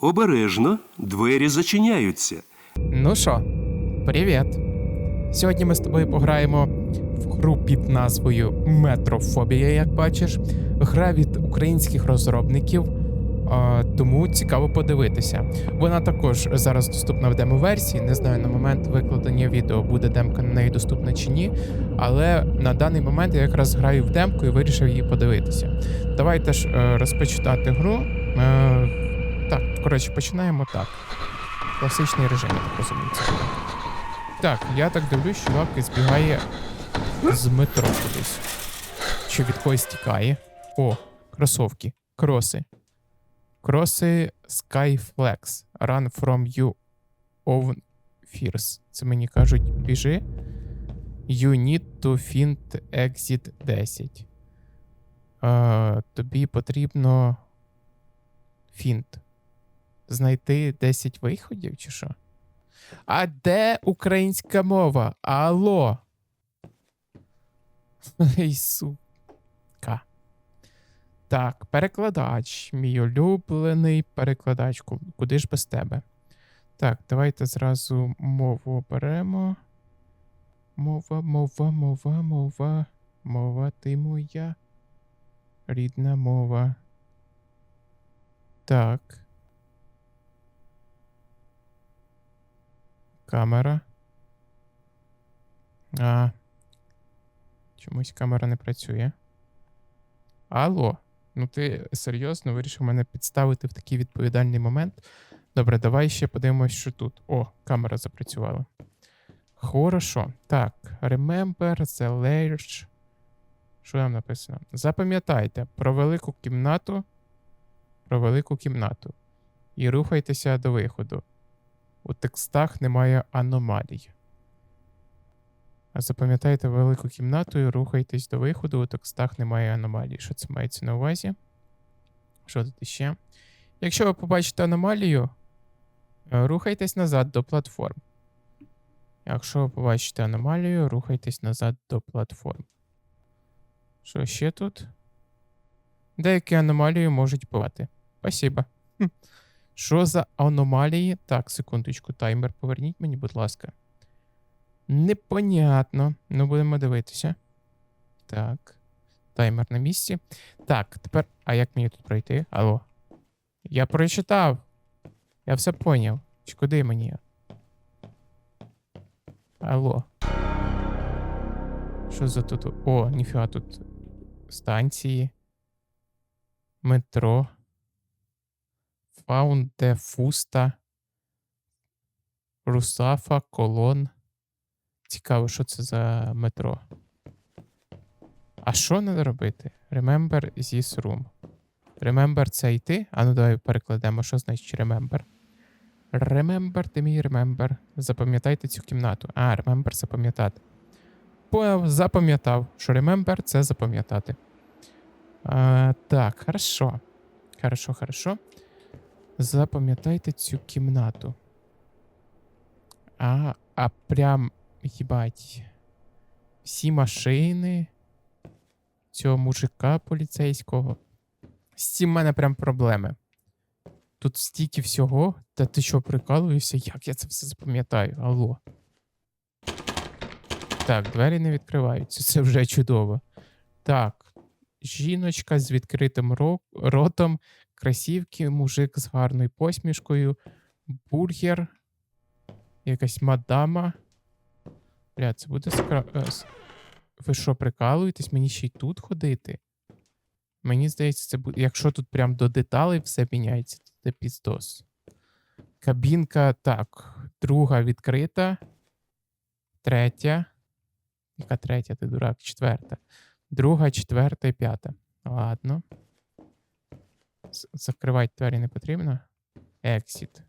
Обережно, двері зачиняються. Ну що, привіт. Сьогодні ми з тобою пограємо в гру під назвою Метрофобія, як бачиш. Гра від українських розробників, тому цікаво подивитися. Вона також зараз доступна в демо-версії. Не знаю, на момент викладення відео буде демка на неї доступна чи ні. Але на даний момент я якраз граю в демку і вирішив її подивитися. Давайте ж е, розпочитати гру. Е, коротше, починаємо так. Класичний режим, так розумію. Так, я так дивлюсь, чувак збігає з метро кудись. Чи від когось тікає. О, кросовки. Кроси. Кроси Skyflex. Run from you own fears. Це мені кажуть, біжи. You need to find exit 10. А, тобі потрібно фінт. Знайти 10 виходів, чи що? А де українська мова? Алло. Ей. Так, перекладач. Мій улюблений перекладач. Куди ж без тебе? Так, давайте зразу мову оберемо. Мова, мова, мова, мова. Мова ти моя. Рідна мова. Так. Камера. А. Чомусь камера не працює. Алло. Ну ти серйозно вирішив мене підставити в такий відповідальний момент. Добре, давай ще подивимось, що тут. О, камера запрацювала. Хорошо. Так, remember the large. Що там написано? Запам'ятайте про велику кімнату. Про велику кімнату. І рухайтеся до виходу. У текстах немає аномалій. Запам'ятайте велику кімнату і рухайтесь до виходу. У текстах немає аномалій. Що це мається на увазі? Що тут іще? Якщо ви побачите аномалію, е, рухайтесь назад до платформ. Якщо ви побачите аномалію, рухайтесь назад до платформ. Що ще тут? Деякі аномалії можуть бувати. Спасибо. Що за аномалії? Так, секундочку, таймер поверніть мені, будь ласка. Непонятно. Ну, будемо дивитися. Так. Таймер на місці. Так, тепер. А як мені тут пройти? Алло. Я прочитав. Я все поняв. Чи куди мені? Алло. Що за тут? О, ніфіга тут станції. Метро. Фаунде Фуста. Русафа, Колон. Цікаво, що це за метро. А що треба робити? Remember this room. Remember це йти? А ну давай перекладемо, що значить remember. Remember, ти мій remember. Запам'ятайте цю кімнату. А, remember запам'ятати. Поняв, запам'ятав, що remember це запам'ятати. А, так, хорошо. Хорошо, хорошо. Запам'ятайте цю кімнату. А, а прям, їбать. Всі машини цього мужика поліцейського. З цим в мене прям проблеми. Тут стільки всього. Та ти що, прикалуєшся? Як я це все запам'ятаю? Алло. Так, двері не відкриваються. Це вже чудово. Так. Жіночка з відкритим ротом, красівки, мужик з гарною посмішкою, бургер, якась мадама. Бля, це буде скра... е, Ви що, прикалуєтесь? Мені ще й тут ходити? Мені здається, це буде. Якщо тут прям до деталей все міняється, то це піздос. Кабінка, так. Друга відкрита. Третя. Яка третя, ти дурак? Четверта. Друга, четверта і п'ята. Ладно. Закривати двері не потрібно. Exit.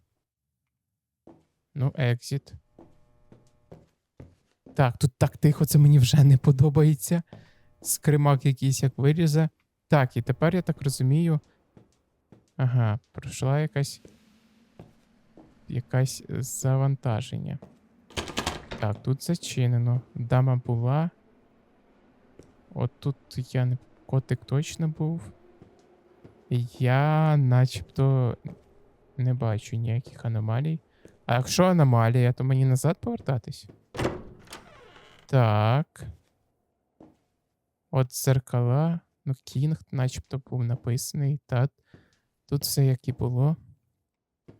Ну, exit. Так, тут так тихо, це мені вже не подобається. Скримак якийсь як вирізе. Так, і тепер я так розумію. Ага, пройшла якась. Якась завантаження. Так, тут зачинено. Дама була. От тут я не. Котик точно був. Я начебто Не бачу ніяких аномалій. А якщо аномалія, то мені назад повертатись? Так. От зеркала. Ну, кінг, начебто, був написаний. Та тут все як і було.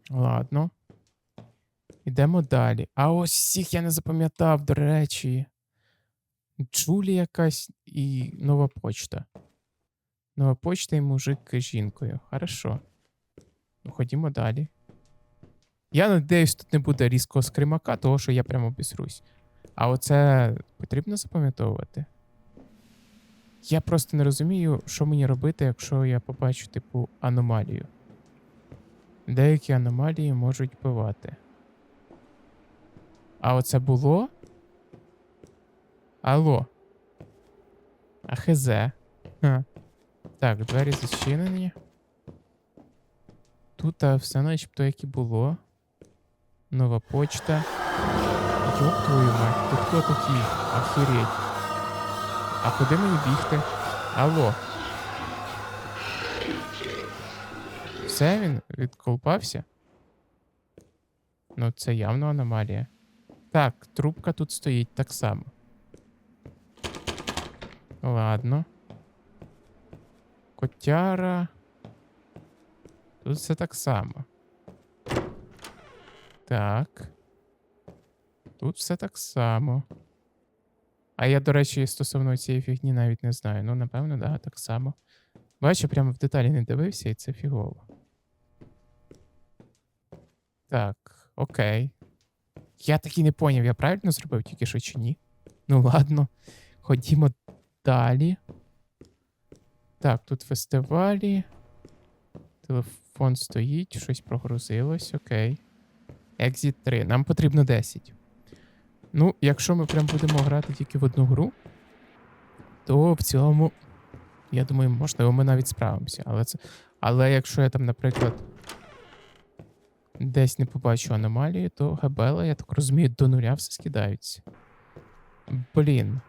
Ладно. Ідемо далі. А ось всіх я не запам'ятав, до речі. Джулі якась і нова почта. Нова почта і мужик жінкою. Хорошо. Ну, ходімо далі. Я надіюсь, тут не буде різкого скримака, того що я прямо обісрусь. А оце потрібно запам'ятовувати. Я просто не розумію, що мені робити, якщо я побачу, типу, аномалію. Деякі аномалії можуть вбивати. А оце було? Алло. А хз. Ха. Так, двері зачинені. Тут а, все начебто як і було. Нова почта. Йоп твою мать, ти хто такий? Охереть. А куди мені бігти? Алло. Все, він відколпався? Ну, це явно аномалія. Так, трубка тут стоїть так само. Ладно. Котяра. Тут все так само. Так. Тут все так само. А я, до речі, стосовно цієї фігні навіть не знаю. Ну, напевно, да, так само. Бачу, прямо в деталі не дивився, і це фігово. Так, окей. Я таки не поняв, я правильно зробив тільки що чи ні? Ну ладно. Ходімо далі. Так, тут фестивалі. Телефон стоїть, щось прогрузилось, окей. Exit 3. Нам потрібно 10. Ну, якщо ми прям будемо грати тільки в одну гру, то в цілому, я думаю, можливо, ми навіть справимося. Але це. Але якщо я там, наприклад, десь не побачу аномалії, то габела, я так розумію, до нуля все скидається. Блін.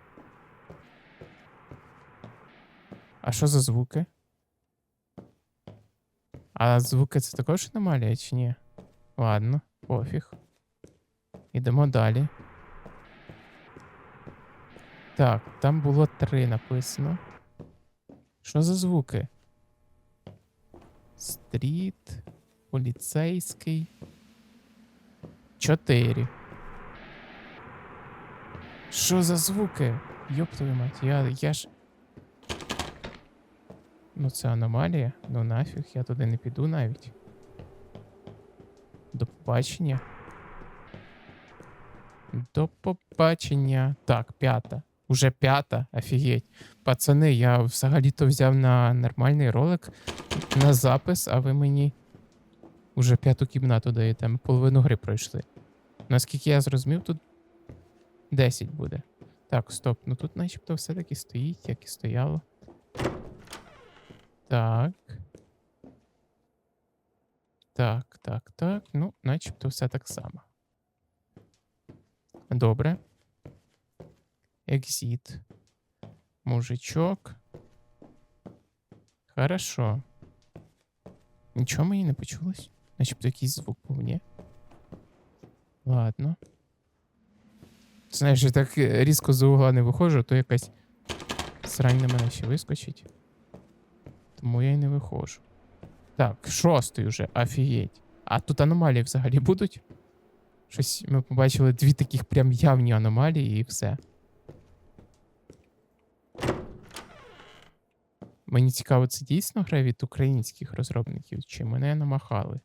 А що за звуки? А звуки це також аномалія чи ні? Ладно, пофіг. Ідемо далі. Так, там було три написано. Що за звуки? Стріт, поліцейський. Чотири. Що за звуки? Йоп твою мать, я, я ж. Ну, це аномалія. Ну нафіг, я туди не піду навіть. До побачення. До побачення. Так, п'ята. Уже п'ята. Офігеть. Пацани, я взагалі-то взяв на нормальний ролик на запис, а ви мені уже п'яту кімнату даєте. Ми половину гри пройшли. Наскільки я зрозумів, тут 10 буде. Так, стоп. Ну тут начебто все-таки стоїть, як і стояло. Так. Так, так, так. Ну, начебто все так само. Добре. Екзит. Мужичок. Хорошо. Нічого мені не почулось? Начебто якийсь звук був, ні? Ладно. Знаєш, я так е, різко з угла не виходжу, то якась срань на мене ще вискочить. Тому я й не виходжу. Так, шостий уже, офігеть. А тут аномалії взагалі будуть? Щось ми побачили дві таких прям явні аномалії і все. Мені цікаво, це дійсно гра від українських розробників, чи мене намахали?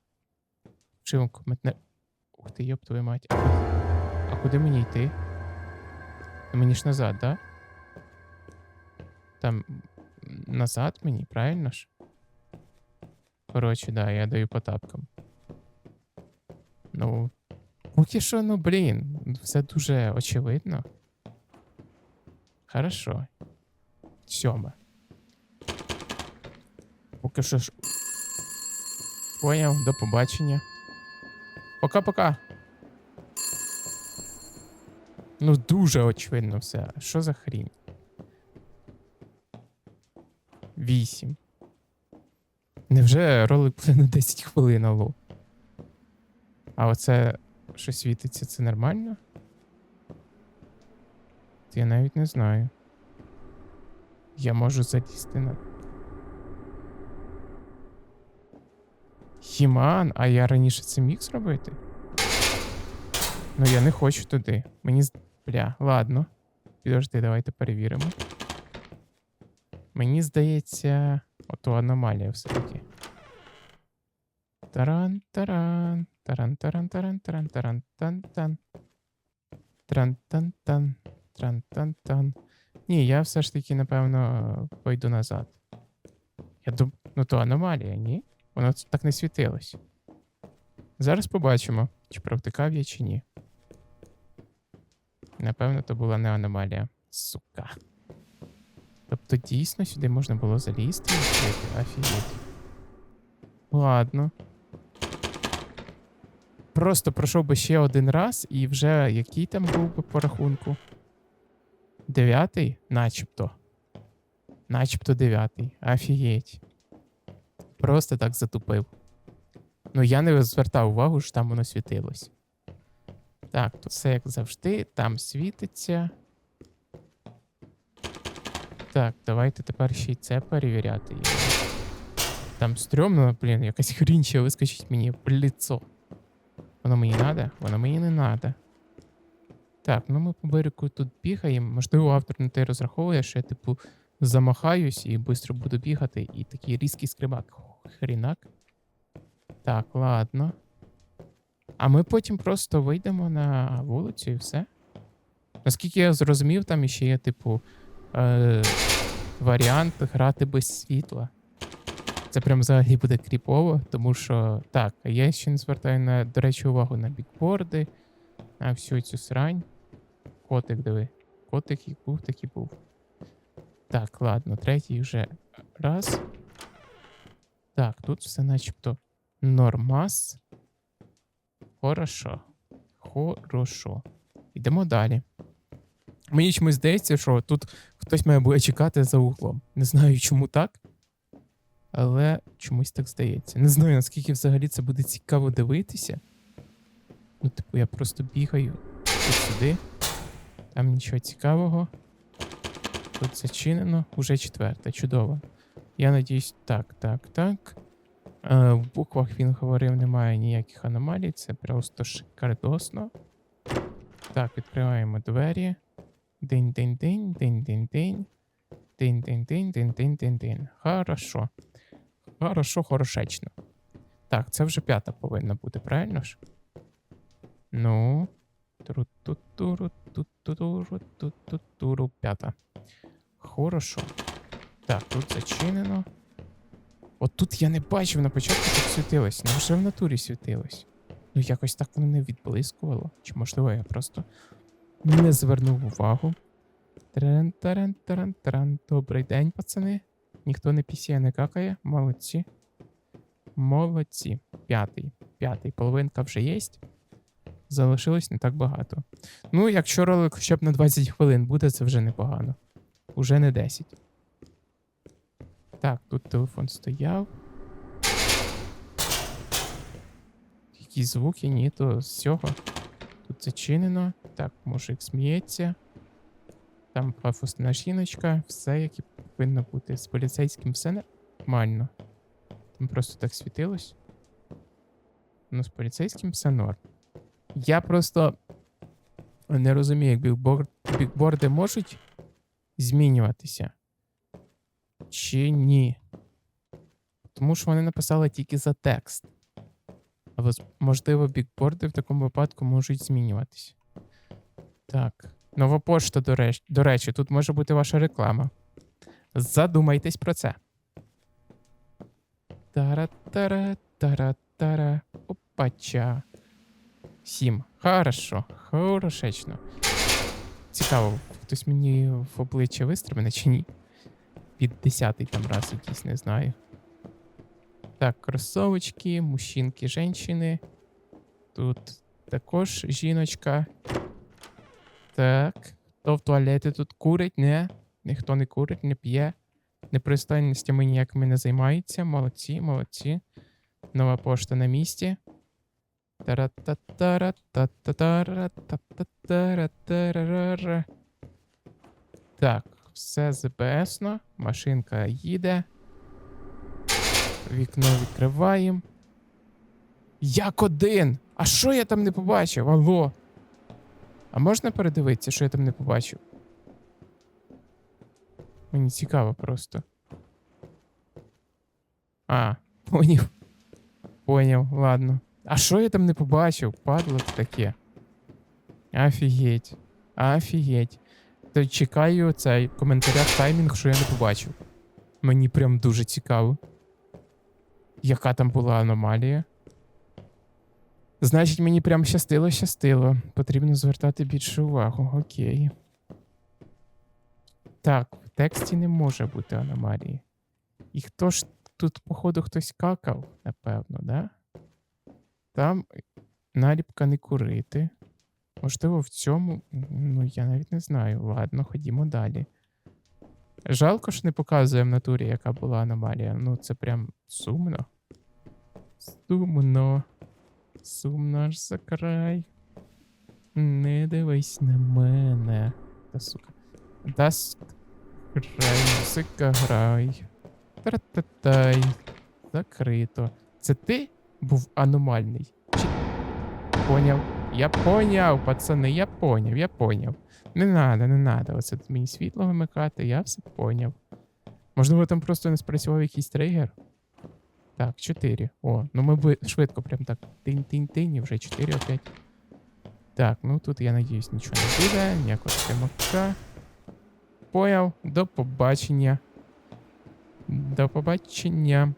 Чи коментне. Ух ти, йоп твою мать. А куди, мені йти? Мені ж назад, да? Там назад мені, правильно ж? Коротше, да, я даю по тапкам. Ну, поки що, ну блін, все дуже очевидно. Хорошо. Сьоме. Поки що ж. Поняв, до побачення. Пока-пока. Ну, дуже очевидно все. Що за хрінь? Вісім. Невже ролик буде на 10 хвилин, алло? А оце, що світиться, це нормально? Я навіть не знаю. Я можу залізти на. Хіман, а я раніше це міг зробити? Ну я не хочу туди. Мені Бля, ладно. Підожди, давайте перевіримо. Мені здається, ото аномалія все-таки. Таран, таран, таран, таран, таран, таран, таран, тан, тан. Тран, тан, тан, тран, тан, тан. Ні, я все ж таки, напевно, пойду назад. Я дум... Ну то аномалія, ні? Воно так не світилось. Зараз побачимо, чи провтикав я, чи ні. Напевно, то була не аномалія. Сука. Тобто дійсно сюди можна було залізти і? Офігеть. Ладно. Просто пройшов би ще один раз, і вже який там був би по рахунку? Дев'ятий? Начебто. Начебто дев'ятий. Офігеть. Просто так затупив. Ну, я не звертав увагу, що там воно світилось. Так, тут все як завжди, там світиться. Так, давайте тепер ще й це перевіряти. Там стрьомно, блін, якась хрінь ще вискочить мені в лицо. Воно мені надо? Воно мені не надо. Так, ну ми по берегу тут бігаємо. Можливо, автор на те розраховує, що я, типу, замахаюсь і швидко буду бігати, і такий різкий скрибак. Хрінак. Так, ладно. А ми потім просто вийдемо на вулицю і все. Наскільки я зрозумів, там іще є, типу, е- варіант грати без світла. Це прям взагалі буде кріпово, тому що так, я ще не звертаю на, до речі, увагу на бікборди, на всю цю срань. Котик, диви. Котик як був, так і був. Так, ладно, третій вже раз. Так, тут все начебто нормас. Хорошо. Хорошо. Йдемо далі. Мені чомусь здається, що тут хтось має буде чекати за углом. Не знаю, чому так. Але чомусь так здається. Не знаю, наскільки взагалі це буде цікаво дивитися. Ну, типу, я просто бігаю тут сюди. Там нічого цікавого. Тут зачинено. Уже четверта. Чудово. Я надіюсь, так, так, так. Е, в буквах він говорив, немає ніяких аномалій. Це просто шикардосно. Так, відкриваємо двері. Динь-динь-динь, динь-динь-динь. Динь-динь-динь, динь-динь-динь-динь. Хорошо. Хорошо, хорошечно. Так, це вже п'ята повинна бути, правильно ж? Ну. Тру-ту-туру, ту-ту-туру, ту-ту-туру, п'ята. Хорошо. Так, тут зачинено. От тут я не бачив на початку, як світилось. Ну вже в натурі світилось. Ну якось так воно не відблискувало. Чи можливо я просто не звернув увагу. Таран, таран, таран, таран. Добрий день, пацани. Ніхто не пісіє, не какає. Молодці. Молодці. П'ятий. П'ятий. Половинка вже є. Залишилось не так багато. Ну, якщо ролик хоча б на 20 хвилин буде, це вже непогано. Уже не 10. Так, тут телефон стояв. Якісь звуки, ні, то з цього. Тут зачинено. Так, мужик сміється. Там пафосна жіночка, все як і повинно бути. З поліцейським все нормально. Там просто так світилось. Ну, з поліцейським все норм. Я просто не розумію, як бікборд, бікборди можуть змінюватися. Чи ні? Тому що вони написали тільки за текст. А можливо, бікборди в такому випадку можуть змінюватися. Так. Нова пошта, до речі, до речі, тут може бути ваша реклама. Задумайтесь про це. Тара-тара, тара-тара. Опача. Сім. Хорошо. Хорошечно. Цікаво, хтось мені в обличчя вистрибне чи ні? Під десятий там раз якийсь, не знаю. Так, кросовочки, мужчинки, женщини. Тут також жіночка. Так. Хто в туалеті тут курить? Не. Ніхто не курить, не п'є. Непристойностями ніякими не займається. Молодці, молодці. Нова пошта на місці. Так, все ЗБСно. Машинка їде. Вікно відкриваємо. Як один! А що я там не побачив? Алло? А можна передивитися, що я там не побачив? Мені цікаво просто. А, поняв. Поняв, ладно. А що я там не побачив? Падло таке. Офігеть. Офігеть. То чекаю цей в коментарях таймінг, що я не побачив. Мені прям дуже цікаво. Яка там була аномалія? Значить, мені прям щастило, щастило. Потрібно звертати більше увагу. Окей. Так, в тексті не може бути аномалії. І хто ж тут, походу, хтось какав, напевно, да? Там наліпка не курити. Можливо, в цьому. Ну, я навіть не знаю. Ладно, ходімо далі. Жалко, що не показує в натурі, яка була аномалія. Ну, це прям сумно. Сумно. Сумно аж за край. Не дивись на мене. Та сука. Да с... Грай, музика, грай. Тра-та-тай. Закрито. Це ти був аномальний? Чи... Поняв. Я поняв, пацани, я поняв, я поняв. Не надо, не надо. Оце мені світло вимикати, я все поняв. Можливо, там просто не спрацював якийсь тригер. Так, 4. О, ну ми швидко прям так. Тинь-тинь-тинь, і вже 4 опять. Так, ну тут, я надіюсь, нічого не буде, ніякого тримака. Поняв, до побачення. До побачення.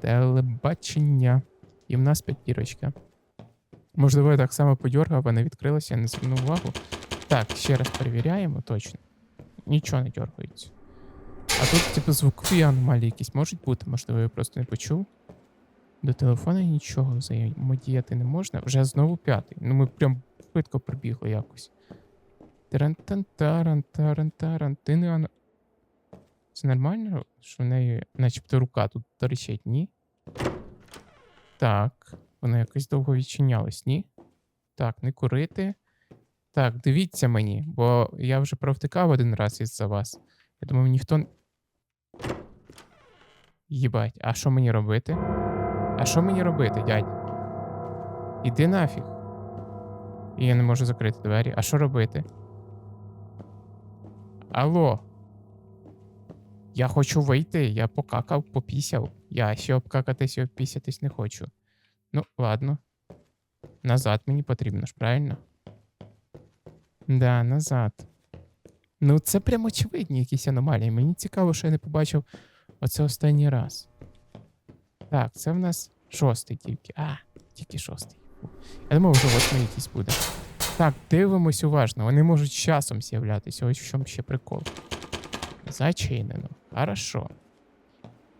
Телебачення. І в нас п'ятірочка. Можливо, я так само подьоргав, вона відкрилася, я не звернув увагу. Так, ще раз перевіряємо, точно. Нічого не дергається. А тут, типу, звукові аномалії якісь можуть бути, можливо, я просто не почув. До телефона нічого взаємодіяти не можна. Вже знову п'ятий. Ну ми прям швидко прибігли якось. Тарантантарантарантаран. Ти не ано... Це нормально, що в неї начебто рука тут торчить, ні? Так. Вона якось довго відчинялась, ні? Так, не курити. Так, дивіться мені, бо я вже провтикав один раз із-за вас. Я думаю, ніхто. Їбать, а що мені робити? А що мені робити, дядь? Іди нафіг. І я не можу закрити двері. А що робити? Алло. Я хочу вийти, я покакав, попісяв. Я ще обкакатись і обпісятись не хочу. Ну, ладно. Назад мені потрібно ж, правильно? Да, назад. Ну, це прям очевидні якісь аномалії. Мені цікаво, що я не побачив оце останній раз. Так, це в нас шостий тільки. А, тільки шостий. Я думав, вже восьмий якийсь буде. Так, дивимось уважно. Вони можуть часом з'являтися. Ось в чому ще прикол. Зачинено. Хорошо.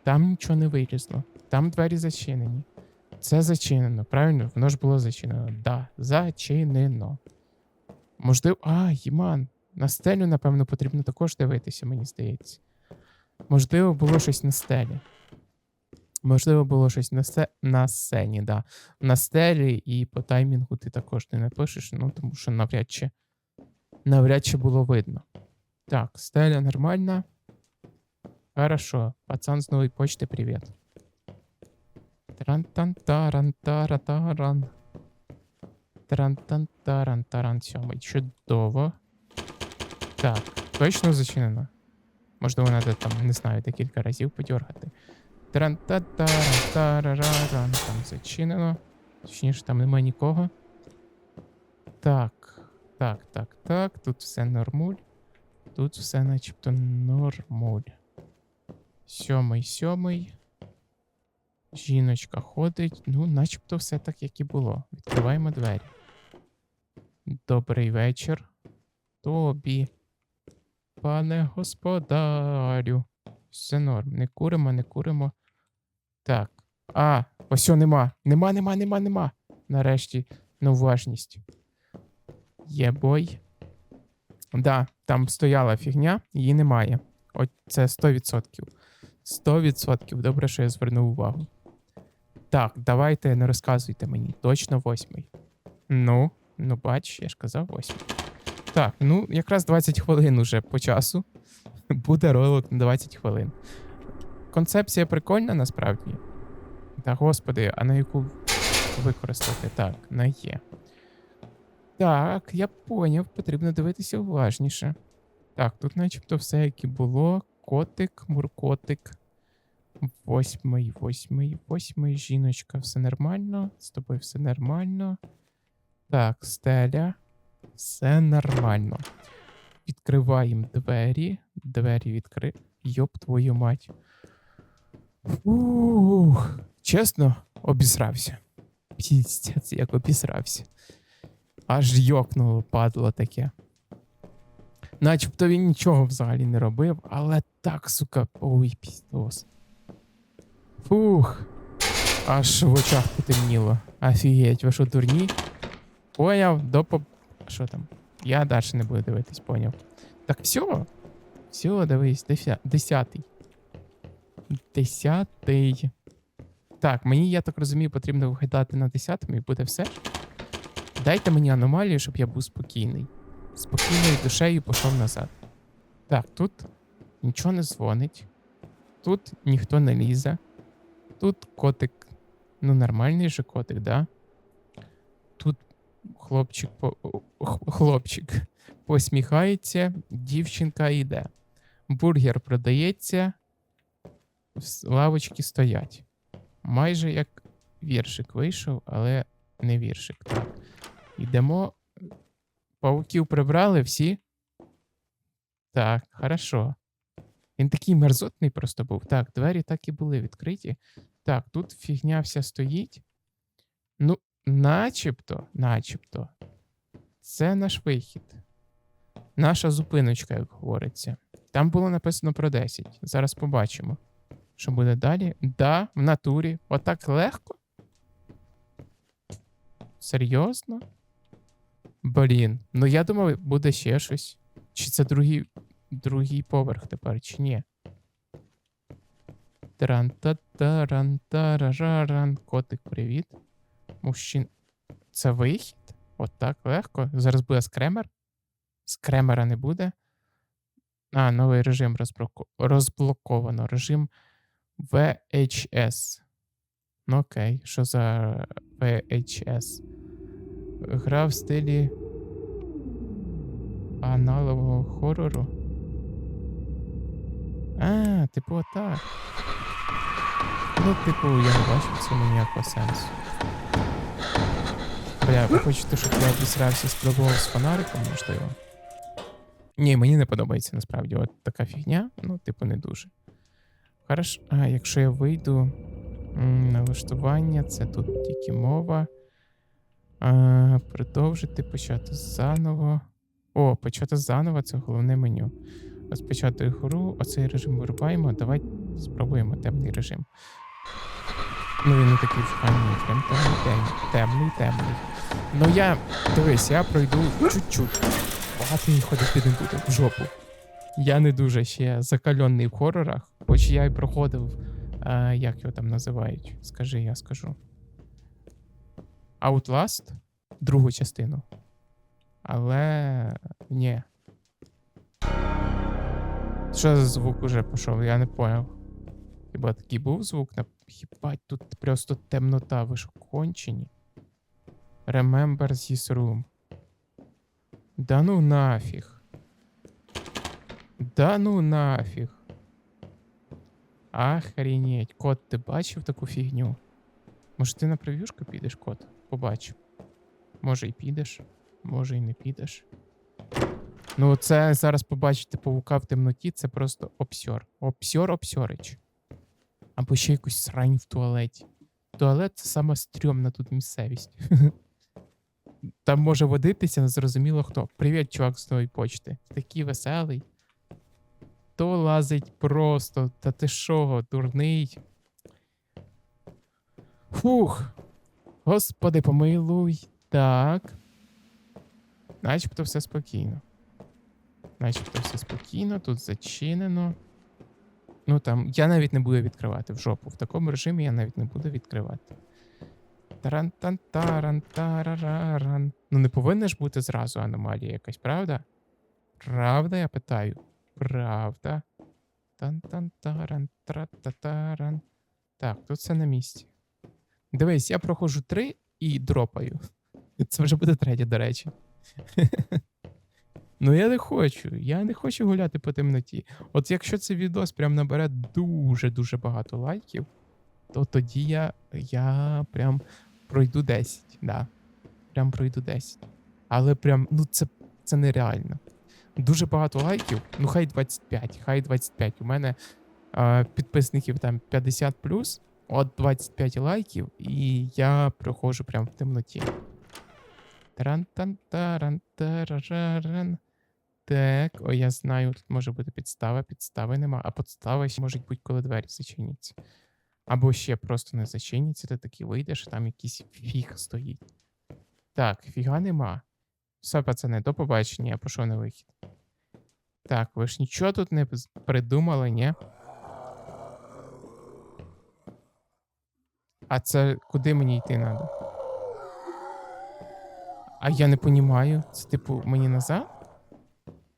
Там нічого не вилізло. Там двері зачинені. Це зачинено, правильно? Воно ж було зачинено. Да, зачинено. Можливо. А, Єман. На стелю, напевно, потрібно також дивитися, мені здається. Можливо, було щось на стелі. Можливо, було щось на, сце... на сцені, да. На стелі і по таймінгу ти також не напишеш, ну тому що навряд чи навряд чи було видно. Так, стеля нормальна. Хорошо. Пацан з нової почти, привіт. Тран-тан-таран-тара-таран. Тран-тан-таран-таран. Сьомий. Чудово. Так, точно зачинено. Можливо, треба там, не знаю, декілька разів подергати. Тран-та-таран-тарараран. Там зачинено. Точніше, там немає нікого. Так. Так, так, так. Тут все нормуль. Тут все начебто нормуль. Сьомий, сьомий. Жіночка ходить. Ну, начебто все так, як і було. Відкриваємо двері. Добрий вечір. Тобі. Пане господарю. Все норм. Не куримо, не куримо. Так. А, ось нема. Нема, нема, нема, нема. Нарешті на уважність. Є бой. Да, там стояла фігня, її немає. От це 100%. 100%. Добре, що я звернув увагу. Так, давайте не розказуйте мені. Точно восьмий. Ну, ну бач, я ж казав восьмий. Так, ну якраз 20 хвилин уже по часу. Буде ролик на 20 хвилин. Концепція прикольна насправді. Та господи, а на яку використати? Так, на є. Так, я поняв, потрібно дивитися уважніше. Так, тут начебто все, як і було. Котик, муркотик. Восьмий, восьмий, восьмий, жіночка, все нормально. З тобою все нормально. Так, стеля. Все нормально. Відкриваємо двері. Двері відкри. Йоп твою мать. Ух, чесно, обісрався. Піздець, як обісрався. Аж йокнуло, падло таке. Начебто він нічого взагалі не робив, але так, сука, ой, піздос. Фух. Аж в очах потемніло. Офігеть, ви що дурні? Поняв, до по... Що там? Я далі не буду дивитись, поняв. Так все. Все, дивись, деся- десятий. Десятий. Так, мені, я так розумію, потрібно виглядати на десятому і буде все. Дайте мені аномалію, щоб я був спокійний. Спокійною душею пішов назад. Так, тут нічого не дзвонить. Тут ніхто не лізе. Тут котик. Ну, нормальний же котик, да? Хлопчик по... хлопчик посміхається, дівчинка йде. Бургер продається, лавочки стоять. Майже як віршик вийшов, але не віршик. Йдемо. Пауків прибрали всі. Так, хорошо. Він такий мерзотний просто був. Так, двері так і були відкриті. Так, тут фігня вся стоїть. Ну, начебто, начебто. Це наш вихід. Наша зупиночка, як говориться. Там було написано про 10. Зараз побачимо, що буде далі. Да, в натурі. Отак легко. Серйозно? Блін. Ну я думав, буде ще щось. Чи це другий, другий поверх тепер, чи ні? Тран-та-таран-тарараран. Котик, привіт. Мужчин. Це вихід? Отак легко. Зараз буде скремер. Скремера не буде. А, новий режим розблоко... розблоковано. Режим VHS. Ну окей, що за VHS? Гра в стилі аналогового хорору. А, типу отак. Ну, типу, я не бачу в цьому ніякого сенсу. Бля, ви хочете, щоб я обісрався спробував з фонариком, можливо? Ні, мені не подобається насправді. От така фігня, ну, типу, не дуже. Хорошо. А, якщо я вийду налаштування, це тут тільки мова. А, продовжити, почати заново. О, почати заново це головне меню. Розпочати гру, оцей режим вирубаємо. Давай спробуємо темний режим. Ну він не такий файний, прям темний, темний, темний. Ну я, дивись, я пройду чуть-чуть. Багато їй ходити не буду в жопу. Я не дуже ще закальонний в хорорах, хоч я й проходив, е, як його там називають. Скажи, я скажу. Outlast, другу частину. Але ні. Що за звук уже пішов? Я не поняв. Хіба такий був звук? На... Хіба тут просто темнота, ви що кончені? Remember this room. Да ну нафіг. Да ну нафіг. Охренеть. Кот, ти бачив таку фігню? Може, ти на прев'юшку підеш, кот? Побачив. Може, і підеш, може, і не підеш. Ну, це зараз побачити павука в темноті, це просто обсьор. Обсьор обсьорич. Або ще якусь срань в туалеті. Туалет це сама стрьомна тут місцевість. Там може водитися, незрозуміло хто. Привіт, чувак з нової почти. Такий веселий. То лазить просто. Та ти що, дурний? Фух. Господи, помилуй. Так. Начебто все спокійно. Начебто все спокійно, тут зачинено. Ну там, я навіть не буду відкривати в жопу. В такому режимі я навіть не буду відкривати. таран тан таран тарараран Ну не повинна ж бути зразу аномалія якась, правда? Правда, я питаю. Правда. тан тан таран тра-та-таран. Так, тут все на місці. Дивись, я проходжу три і дропаю. Це вже буде третє, до речі. Ну я не хочу. Я не хочу гуляти по темноті. От якщо цей відос прям набере дуже-дуже багато лайків, то тоді я, я прям пройду 10. Да. Прям пройду 10. Але прям, ну це, це нереально. Дуже багато лайків, ну хай 25, хай 25. У мене е, підписників там 50 плюс, от 25 лайків, і я проходжу прям в темноті. Таран-тан-таран-тарараран. Так, о, я знаю, тут може бути підстава, підстави нема, а підстава ще може бути, коли двері зачиняться. Або ще просто не зачиняться, ти таки вийдеш, там якийсь фіг стоїть. Так, фіга нема. Все, пацани, до побачення, я пішов на вихід. Так, ви ж нічого тут не придумали, ні? А це куди мені йти треба? А я не понімаю. Це типу мені назад?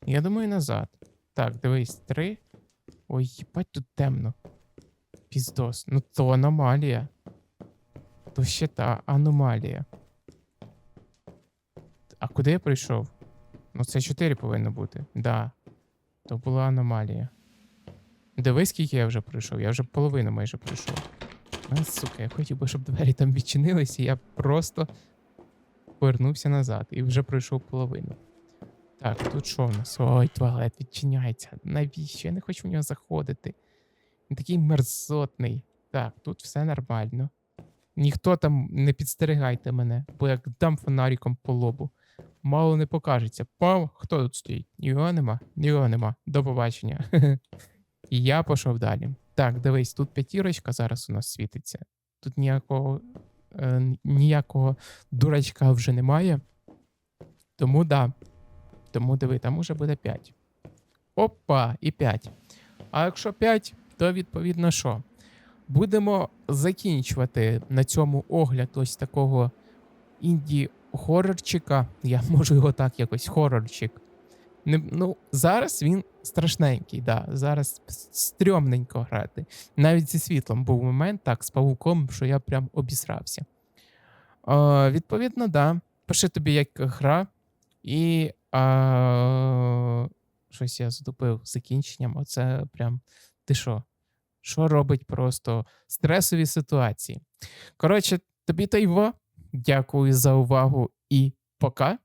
Я думаю, назад. Так, дивись, три. Ой, їбать, тут темно. Піздос. Ну то аномалія. То ще та аномалія. А куди я прийшов? Ну, це 4 повинно бути. Да. То була аномалія. Дивись, скільки я вже пройшов. Я вже половину майже пройшов. А, сука, я хотів би, щоб двері там відчинилися, і я просто повернувся назад і вже пройшов половину. Так, тут що в нас? Ой, туалет відчиняється. Навіщо? Я не хочу в нього заходити. Він такий мерзотний. Так, тут все нормально. Ніхто там не підстерігайте мене, бо як дам фонариком по лобу. Мало не покажеться. Пав, хто тут стоїть? Його нема, його нема. До побачення. І я пішов далі. Так, дивись, тут п'ятірочка зараз у нас світиться. Тут ніякого, е, ніякого дурачка вже немає. Тому да. Тому диви, там уже буде 5. Опа, і 5. А якщо 5, то відповідно що? Будемо закінчувати на цьому огляд ось такого інді-хорорчика. Я можу його так якось хорорчик. Не, ну, зараз він страшненький, да. Зараз стрьомненько грати. Навіть зі світлом був момент, так, з павуком, що я прям обісрався. Е, відповідно, да. Пиши тобі як гра. І а, щось я затупив закінченням. Оце прям. Ти що? Що робить просто стресові ситуації? Коротше, тобі та й во. Дякую за увагу і пока.